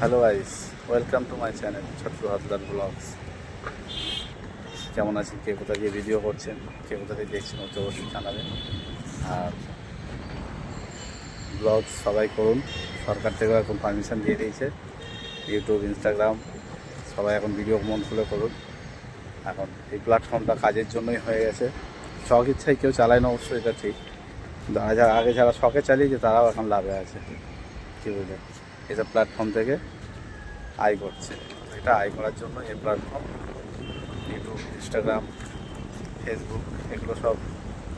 Hello guys welcome to my channel ছোট্ট হাতদার blogs কেমন আছেন? কে কোথা দিয়ে ভিডিও করছেন? কে কোথা দিয়ে দেখছেন? ওকে অবশ্যই জানাবেন। আর ব্লগ সবাই করুন। সরকার থেকেও এখন পারমিশন দিয়ে দিয়েছে। ইউটিউব ইনস্টাগ্রাম সবাই এখন ভিডিও মন খুলে করুন। এখন এই প্ল্যাটফর্মটা কাজের জন্যই হয়ে গেছে। শখ ইচ্ছায় কেউ চালায় না অবশ্যই এটা ঠিক। যারা আগে যারা শখে চালিয়েছে, তারাও এখন লাভে আছে। কী বুঝলেন এসব প্ল্যাটফর্ম থেকে আয় করছে। এটা আয় করার জন্য এই প্ল্যাটফর্ম ইউটিউব ইনস্টাগ্রাম ফেসবুক এগুলো সব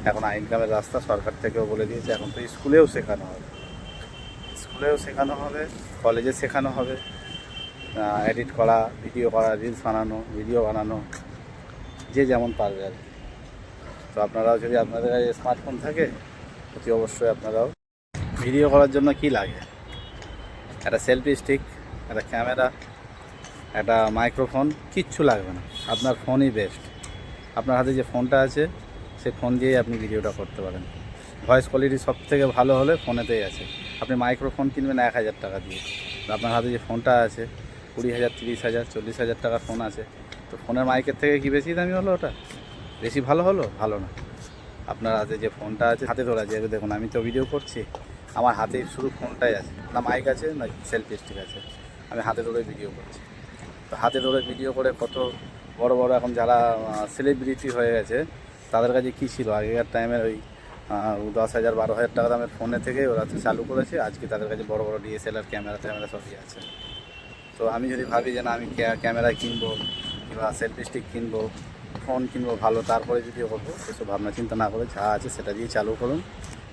এখন ইনকামের রাস্তা সরকার থেকেও বলে দিয়েছে, এখন তো স্কুলেও শেখানো হবে। স্কুলেও শেখানো হবে, কলেজে শেখানো হবে এডিট করা ভিডিও করা রিলস বানানো ভিডিও বানানো, যে যেমন পারবে আর কি। তো আপনারাও যদি আপনাদের কাছে স্মার্টফোন থাকে, অতি অবশ্যই আপনারাও ভিডিও করার জন্য কি লাগে? একটা সেলফি স্টিক একটা ক্যামেরা একটা মাইক্রোফোন কিচ্ছু লাগবে না। আপনার ফোনই বেস্ট আপনার হাতে যে ফোনটা আছে সেই ফোন দিয়েই আপনি ভিডিওটা করতে পারেন। ভয়েস কোয়ালিটি সব থেকে ভালো হলে ফোনেতেই আছে। আপনি মাইক্রোফোন কিনবেন এক হাজার টাকা দিয়ে। আপনার হাতে যে ফোনটা আছে, কুড়ি হাজার, তিরিশ হাজার, চল্লিশ হাজার টাকার ফোন আছে। তো ফোনের মাইকের থেকে কি বেশি দামি হলো ওটা? বেশি ভালো হলো? ভালো না। আপনার হাতে যে ফোনটা আছে, হাতে ধরা এবার দেখুন, আমি তো ভিডিও করছি। আমার হাতে শুধু ফোনটাই আছে। না মাইক আছে, না সেলফি স্টিক আছে। আমি হাতে ধরে ভিডিও করছি। তো হাতে ধরে ভিডিও করে কত বড় বড় এখন যারা সেলিব্রিটি হয়ে গেছে, তাদের কাছে কী ছিল? আগেকার টাইমের ওই দশ হাজার, বারো হাজার টাকা দামের ফোনে থেকে ওরা চালু করেছে। আজকে তাদের কাছে বড় বড় ডিএসএলআর ক্যামেরা ট্যামেরা সবই আছে। তো আমি যদি ভাবি যে না, আমি ক্যা- ক্যামেরা কিনবো কিংবা সেলফি স্টিক কিনবো ফোন কিনবো ভালো, তারপরে ভিডিও করব সেসব ভাবনা চিন্তা না করে যা আছে সেটা দিয়ে চালু করুন।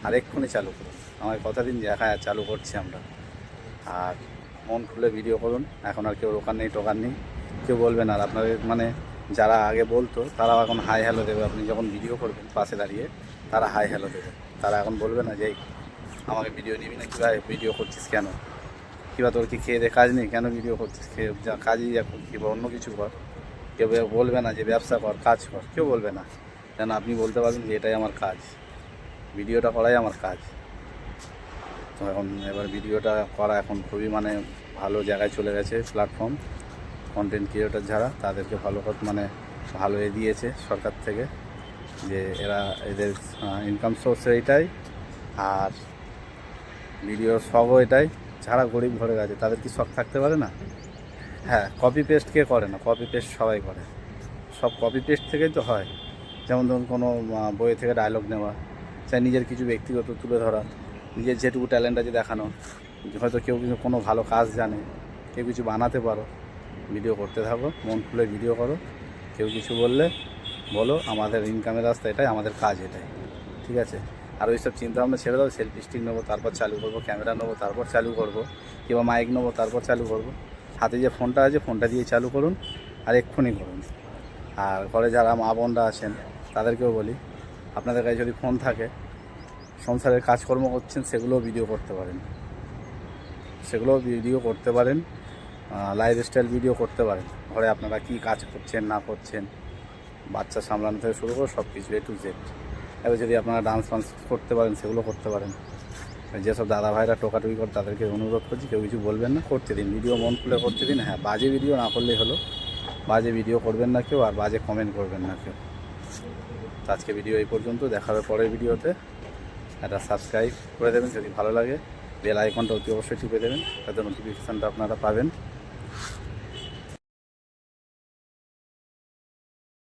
আর এক্ষুনি চালু করুন। আমার কথা দিন যে হ্যাঁ চালু করছি আমরা। আর মন খুলে ভিডিও করুন। এখন আর কেউ রোকার নেই টোকার নেই। কেউ বলবেন আর আপনাদের মানে যারা আগে বলতো তারাও এখন হাই হ্যালো দেবে। আপনি যখন ভিডিও করবেন পাশে দাঁড়িয়ে তারা হাই হ্যালো দেবে। তারা এখন বলবে না যে "এই, আমাকে ভিডিও নিবি না কীভাবে ভিডিও করছিস কেন? কিংবা তোর কি খেয়ে দে কাজ নেই? কেন ভিডিও করছিস? খেয়ে যা কাজই এখন কিংবা অন্য কিছু কর। কেউ বলবে না যে ব্যবসা কর কাজ কর। কেউ বলবে না। কেন আপনি বলতে পারবেন যে এটাই আমার কাজ। ভিডিওটা করাই আমার কাজ। তো এখন এবার ভিডিওটা করা এখন খুবই মানে ভালো জায়গায় চলে গেছে প্ল্যাটফর্ম কন্টেন্ট ক্রিয়েটার যারা, তাদেরকে ভালো মানে ভালো এ দিয়েছে সরকার থেকে যে এরা এদের ইনকাম সোর্স এইটাই আর ভিডিওর শখও এটাই। যারা গরিব ঘরে গেছে, তাদের কি শখ থাকতে পারে না? হ্যাঁ কপি পেস্ট কে করে না কপি পেস্ট সবাই করে। সব কপি পেস্ট থেকেই তো হয়। যেমন ধরুন কোনো বই থেকে ডায়লগ নেওয়া চাই নিজের কিছু ব্যক্তিগত তুলে ধরা, নিজের যেটুকু ট্যালেন্ট আছে দেখানো। হয়তো কেউ কিছু কোনো ভালো কাজ জানে, কেউ কিছু বানাতে পারো। ভিডিও করতে থাকো, মন খুলে ভিডিও করো। কেউ কিছু বললে বলো, আমাদের ইনকামের রাস্তা এটাই, আমাদের কাজ এটাই। ঠিক আছে? আর ওই সব চিন্তা ভাবনা ছেড়ে দাও সেলফি স্টিক নেব, তারপর চালু করব ক্যামেরা নেব, তারপর চালু করব, কিংবা মাইক নেব, তারপর চালু করব। হাতে যে ফোনটা আছে ফোনটা দিয়ে চালু করুন, আর এক্ষুনি করুন। আর ঘরে যারা মা বোনরা আছেন, তাদেরকেও বলি, আপনাদের কাছে যদি ফোন থাকে সংসারের কাজকর্ম করছেন, সেগুলোও ভিডিও করতে পারেন। সেগুলোও ভিডিও করতে পারেন লাইফ স্টাইল ভিডিও করতে পারেন। ঘরে আপনারা কি কাজ করছেন, না করছেন, বাচ্চা সামলানো থেকে শুরু করে সব কিছু এ টু জেড এবার যদি আপনারা ডান্স ফান্স করতে পারেন, সেগুলো করতে পারেন। যেসব দাদা ভাইরা টোকাটুকি করে, তাদেরকে অনুরোধ করছি, কেউ কিছু বলবেন না, করতে দিন। ভিডিও মন খুলে করতে দিন। হ্যাঁ বাজে ভিডিও না করলেই হলো। বাজে ভিডিও করবেন না কেউ, আর বাজে কমেন্ট করবেন না কেউ। আজকে ভিডিও এই পর্যন্ত। দেখা হবে পরের ভিডিওতে একটা সাবস্ক্রাইব করে দেবেন যদি ভালো লাগে বেল আইকনটা অতি অবশ্যই টিপে দেবেন, তাতে নোটিফিকেশানটা আপনারা পাবেন।